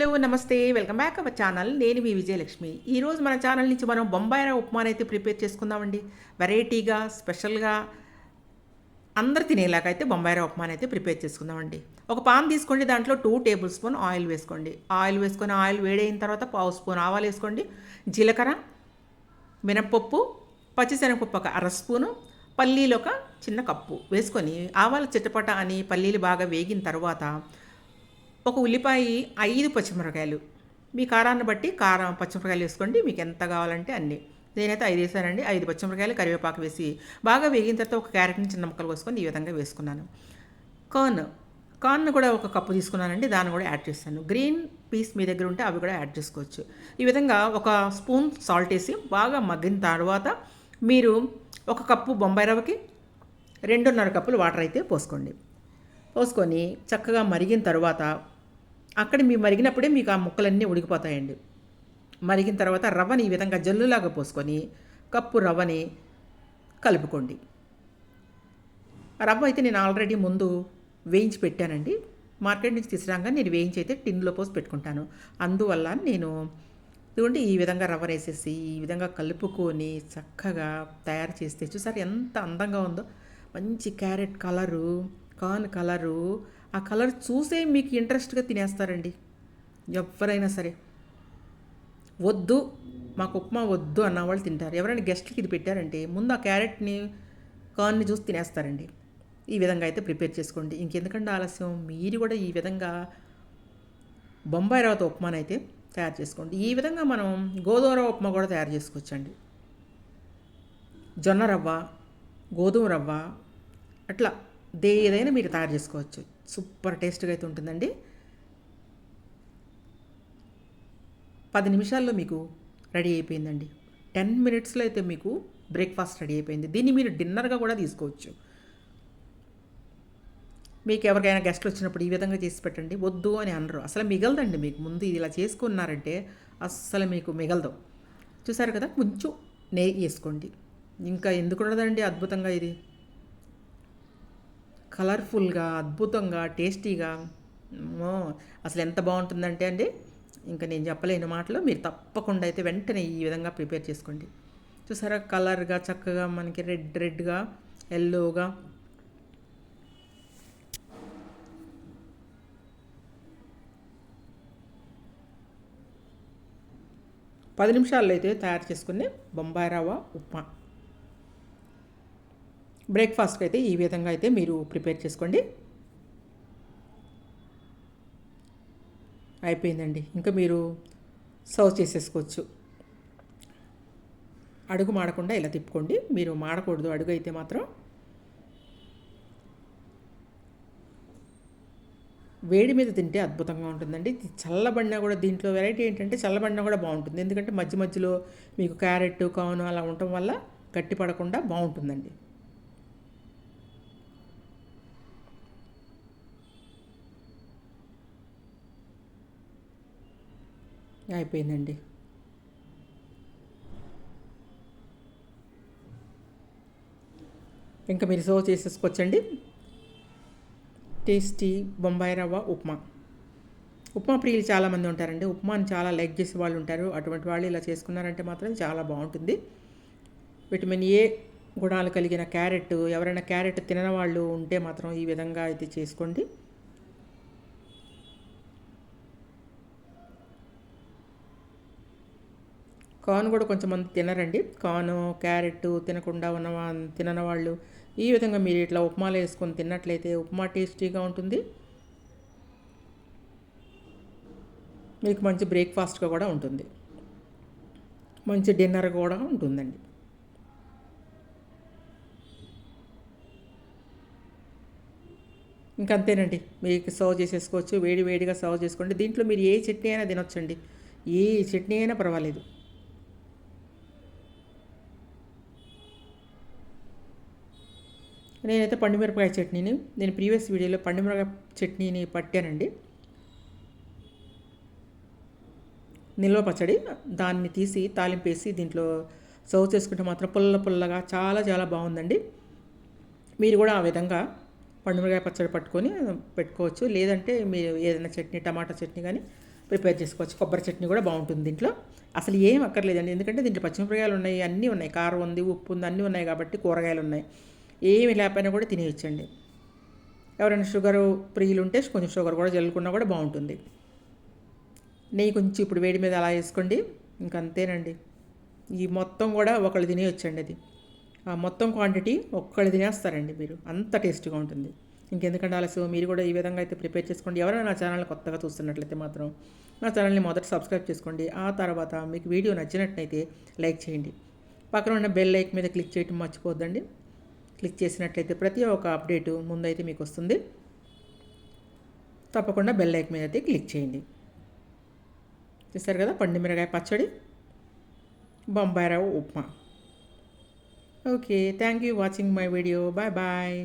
Hello నమస్తే. Welcome back our channel. నేను మీ విజయలక్ష్మి. ఈరోజు మన ఛానల్ నుంచి మనం బొంబాయి ఉప్మానైతే అయితే ప్రిపేర్ చేసుకుందామండి. వెరైటీగా స్పెషల్గా అందరు తినేలాగా అయితే బొంబాయి రవ్వ ఉప్మాని అయితే ప్రిపేర్ చేసుకుందామండి. ఒక పాన్ తీసుకోండి దాంట్లో టూ టేబుల్ స్పూన్ ఆయిల్ వేసుకోండి. ఆయిల్ వేసుకొని ఆయిల్ వేడైన తర్వాత పావు స్పూన్ ఆవాలు వేసుకోండి. జీలకర్ర మినప్పప్పు పచ్చిశనగపప్పు ఒక అర స్పూను పల్లీలు ఒక చిన్న కప్పు వేసుకొని ఆవాలు చిట్టపట అని పల్లీలు బాగా వేగిన తర్వాత ఒక ఉల్లిపాయ ఐదు పచ్చిమిరకాయలు మీ కారాన్ని బట్టి కారం పచ్చిమిరకాయలు వేసుకోండి. మీకు ఎంత కావాలంటే అన్ని. నేనైతే ఐదు వేసానండి. ఐదు పచ్చిమిరకాయలు కరివేపాకు వేసి బాగా వేగిన తర్వాత ఒక క్యారెట్ని చిన్న ముక్కలు కోసుకొని ఈ విధంగా వేసుకున్నాను. కార్న్. కార్న్ కూడా ఒక కప్పు తీసుకున్నానండి. దాన్ని కూడా యాడ్ చేస్తాను. గ్రీన్ పీస్ మీ దగ్గర ఉంటే అవి కూడా యాడ్ చేసుకోవచ్చు. ఈ విధంగా ఒక స్పూన్ సాల్ట్ వేసి బాగా మగ్గిన తర్వాత మీరు ఒక కప్పు బొంబాయి రవ్వకి రెండున్నర కప్పులు వాటర్ అయితే పోసుకోండి. పోసుకొని చక్కగా మరిగిన తర్వాత అక్కడ మీ మరిగినప్పుడే మీకు ఆ ముక్కలన్నీ ఉడికిపోతాయండి. మరిగిన తర్వాత రవ్వని ఈ విధంగా జల్లులాగా పోసుకొని కప్పు రవ్వని కలుపుకోండి. రవ్వ అయితే నేను ఆల్రెడీ ముందు వేయించి పెట్టానండి. మార్కెట్ నుంచి తీసుకురాగా నేను వేయించి అయితే టిన్లో పోసి పెట్టుకుంటాను. అందువల్ల నేను ఇదిగోండి ఈ విధంగా రవ్వ వేసేసి ఈ విధంగా కలుపుకొని చక్కగా తయారు చేస్తే చూసారు ఎంత అందంగా ఉందో? మంచి క్యారెట్ కలరు కార్న్ కలరు ఆ కలర్ చూసే మీకు ఇంట్రెస్ట్గా తినేస్తారండి. ఎవరైనా సరే. వద్దు మాకు ఉప్మా వద్దు అన్న వాళ్ళు తింటారు. ఎవరైనా గెస్ట్కి ఇది పెట్టారంటే ముందు ఆ క్యారెట్ని కార్న్ని చూసి తినేస్తారండి. ఈ విధంగా అయితే ప్రిపేర్ చేసుకోండి. ఇంకెందుకంటే ఆలస్యం? మీరు కూడా ఈ విధంగా బొంబాయి రవ్వతో ఉప్మాని అయితే తయారు చేసుకోండి. ఈ విధంగా మనం గోధుమ రవ్వ ఉప్మా కూడా తయారు చేసుకోవచ్చండి. జొన్న రవ్వ గోధుమ రవ్వ అట్లా దేదైనా మీరు తయారు చేసుకోవచ్చు. సూపర్ టేస్ట్గా అయితే ఉంటుందండి. పది నిమిషాల్లో మీకు రెడీ అయిపోయిందండి. టెన్ మినిట్స్లో అయితే మీకు బ్రేక్ఫాస్ట్ రెడీ అయిపోయింది. దీన్ని మీరు డిన్నర్గా కూడా తీసుకోవచ్చు. మీకు ఎవరికైనా గెస్ట్లు వచ్చినప్పుడు ఈ విధంగా చేసి పెట్టండి. వద్దు అని అనరు. అసలు మిగలదండి మీకు. ముందు ఇలా చేసుకున్నారంటే అస్సలు మీకు మిగలదు. చూసారు కదా? కొంచెం నెయ్యి వేసుకోండి. ఇంకా ఎందుకు ఉండదండి? అద్భుతంగా ఇది. కలర్ఫుల్గా అద్భుతంగా టేస్టీగా అసలు ఎంత బాగుంటుందంటే అండి ఇంకా నేను చెప్పలేని మాటలు మీరు తప్పకుండా అయితే వెంటనే ఈ విధంగా ప్రిపేర్ చేసుకోండి. చూసారా? కలర్గా చక్కగా మనకి రెడ్ రెడ్గా ఎల్లోగా. పది నిమిషాల్లో అయితే తయారు చేసుకునే బొంబాయి రవ్వ ఉప్మా. బ్రేక్ఫాస్ట్కి అయితే ఈ విధంగా అయితే మీరు ప్రిపేర్ చేసుకోండి. అయిపోయిందండి. ఇంకా మీరు సర్వ్ చేసేసుకోవచ్చు. అడుగు మాడకుండా ఇలా తిప్పుకోండి. మీరు మాడకూడదు. అడుగు అయితే మాత్రం వేడి మీద తింటే అద్భుతంగా ఉంటుందండి. చల్లబడినా కూడా దీంట్లో వెరైటీ ఏంటంటే చల్లబడినా కూడా బాగుంటుంది. ఎందుకంటే మధ్య మధ్యలో మీకు క్యారెట్ కాను అలా ఉండటం వల్ల గట్టి పడకుండా బాగుంటుందండి. అయిపోయిందండి. ఇంకా మీరు సర్వ్ చేసేసుకోవచ్చండి. టేస్టీ బొంబాయి రవ్వ ఉప్మా. ఉప్మా ప్రియులు చాలామంది ఉంటారండి. ఉప్మాని చాలా లైక్ చేసే వాళ్ళు ఉంటారు. అటువంటి వాళ్ళు ఇలా చేసుకున్నారంటే మాత్రం చాలా బాగుంటుంది. విటమిన్ ఏ గుణాలు కలిగిన క్యారెట్ ఎవరైనా క్యారెట్ తినని వాళ్ళు ఉంటే మాత్రం ఈ విధంగా అయితే చేసుకోండి. కార్న్ కూడా కొంచెం మంది తినరండి. కార్న్ క్యారెట్ తినకుండా ఉన్న తినని వాళ్ళు ఈ విధంగా మీరు ఇట్లా ఉప్మాలో వేసుకొని తిన్నట్లయితే ఉప్మా టేస్టీగా ఉంటుంది. మీకు మంచి బ్రేక్ఫాస్ట్గా కూడా ఉంటుంది. మంచి డిన్నర్ కూడా ఉంటుందండి. ఇంకంతేనండి మీకు సర్వ్ చేసేసుకోవచ్చు. వేడి వేడిగా సర్వ్ చేసుకోండి. దీంట్లో మీరు ఏ చట్నీ అయినా తినొచ్చండి. ఏ చట్నీ అయినా పర్వాలేదు. నేనైతే పండుమిరపకాయ చట్నీని నేను ప్రీవియస్ వీడియోలో పండుమిరపకాయ చట్నీని పట్టానండి. నిల్వ పచ్చడి దాన్ని తీసి తాలింపేసి దీంట్లో సర్వ్ చేసుకుంటే మాత్రం పుల్ల పుల్లగా చాలా చాలా బాగుందండి. మీరు కూడా ఆ విధంగా పండుమిరకాయ పచ్చడి పట్టుకొని పెట్టుకోవచ్చు. లేదంటే మీరు ఏదైనా చట్నీ టమాటా చట్నీ కానీ ప్రిపేర్ చేసుకోవచ్చు. కొబ్బరి చట్నీ కూడా బాగుంటుంది దీంట్లో. అసలు ఏం అక్కర్లేదండి. ఎందుకంటే దీంట్లో పచ్చిమిరపకాయలు ఉన్నాయి అన్నీ ఉన్నాయి. కారం ఉంది ఉప్పు ఉంది అన్నీ ఉన్నాయి కాబట్టి కూరగాయలు ఉన్నాయి. ఏమి లేకపోయినా కూడా తినేయచ్చండి. ఎవరైనా షుగర్ ప్రియులు ఉంటే కొంచెం షుగర్ కూడా జల్లుకున్నా కూడా బాగుంటుంది. నెయ్యి కొంచెం ఇప్పుడు వేడి మీద అలా వేసుకోండి. ఇంకంతేనండి ఈ మొత్తం కూడా ఒకళ్ళు తినేయొచ్చండి అది. ఆ మొత్తం క్వాంటిటీ ఒక్కళ్ళు తినేస్తారండి మీరు. అంత టేస్టీగా ఉంటుంది. ఇంకెందుకంటే ఆలస్యం? మీరు కూడా ఈ విధంగా అయితే ప్రిపేర్ చేసుకోండి. ఎవరైనా నా ఛానల్ కొత్తగా చూస్తున్నట్లయితే మాత్రం నా ఛానల్ని మొదట సబ్స్క్రైబ్ చేసుకోండి. ఆ తర్వాత మీకు వీడియో నచ్చినట్లయితే లైక్ చేయండి. పక్కన ఉన్న బెల్ లైక్ మీద క్లిక్ చేయటం మర్చిపోద్దండి క్లిక్ చేసినట్లయితే ప్రతి ఒక్క అప్డేటు ముందైతే మీకు వస్తుంది తప్పకుండా బెల్ లైక్ మీద అయితే క్లిక్ చేయండి. చూస్తారు కదా పండు మిరగాయ పచ్చడి బొంబాయి రవ్వ upma. Okay thank you watching my video. Bye bye.